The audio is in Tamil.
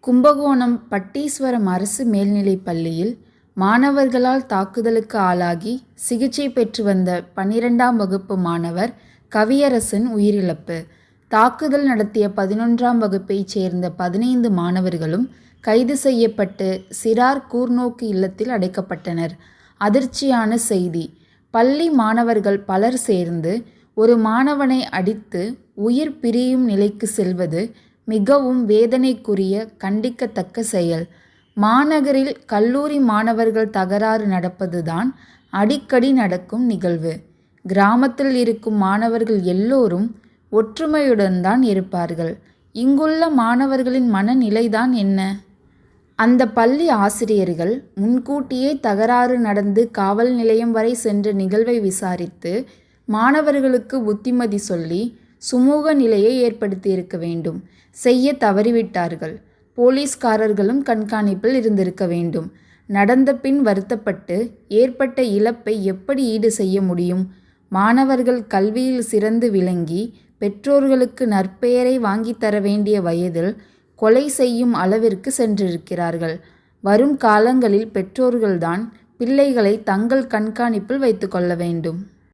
கும்பகோணம் பட்டீஸ்வரம் அரசு மேல்நிலைப் பள்ளியில் மாணவர்களால் தாக்குதலுக்கு ஆளாகி சிகிச்சை பெற்று வந்த பன்னிரெண்டாம் வகுப்பு மாணவர் கவியரசன் உயிரிழப்பு தாக்குதல் நடத்திய பதினொன்றாம் வகுப்பைச் சேர்ந்த பதினைந்து மாணவர்களும் கைது செய்யப்பட்டு சிறார் கூர்நோக்கு இல்லத்தில் அடைக்கப்பட்டனர். அதிர்ச்சியான செய்தி பள்ளி மாணவர்கள் பலர் சேர்ந்து ஒரு மாணவனை அடித்து உயிர் பிரியும் நிலைக்கு செல்வது மிகவும் வேதனைக்குரிய கண்டிக்கத்தக்க செயல். மாநகரில் கல்லூரி மாணவர்கள் தகராறு நடப்பதுதான் அடிக்கடி நடக்கும் நிகழ்வு. கிராமத்தில் இருக்கும் மாணவர்கள் எல்லோரும் ஒற்றுமையுடன் தான் இருப்பார்கள். இங்குள்ள மாணவர்களின் மனநிலைதான் என்ன? அந்த பள்ளி ஆசிரியர்கள் முன்கூட்டியே தகராறு நடந்து காவல் நிலையம் வரை சென்ற நிகழ்வை விசாரித்து மாணவர்களுக்கு புத்திமதி சொல்லி சுமூக நிலையை ஏற்படுத்தியிருக்க வேண்டும். செய்ய தவறிவிட்டார்கள். போலீஸ்காரர்களும் கண்காணிப்பில் இருந்திருக்க வேண்டும். நடந்த பின் வருத்தப்பட்டு ஏற்பட்ட இழப்பை எப்படி ஈடு செய்ய முடியும்? மாணவர்கள் கல்வியில் சிறந்து விளங்கி பெற்றோர்களுக்கு நற்பெயரை வாங்கித்தர வேண்டிய வயதில் கொலை செய்யும் அளவிற்கு சென்றிருக்கிறார்கள். வரும் காலங்களில் பெற்றோர்கள்தான் பிள்ளைகளை தங்கள் கண்காணிப்பில் வைத்துக்கொள்ள வேண்டும்.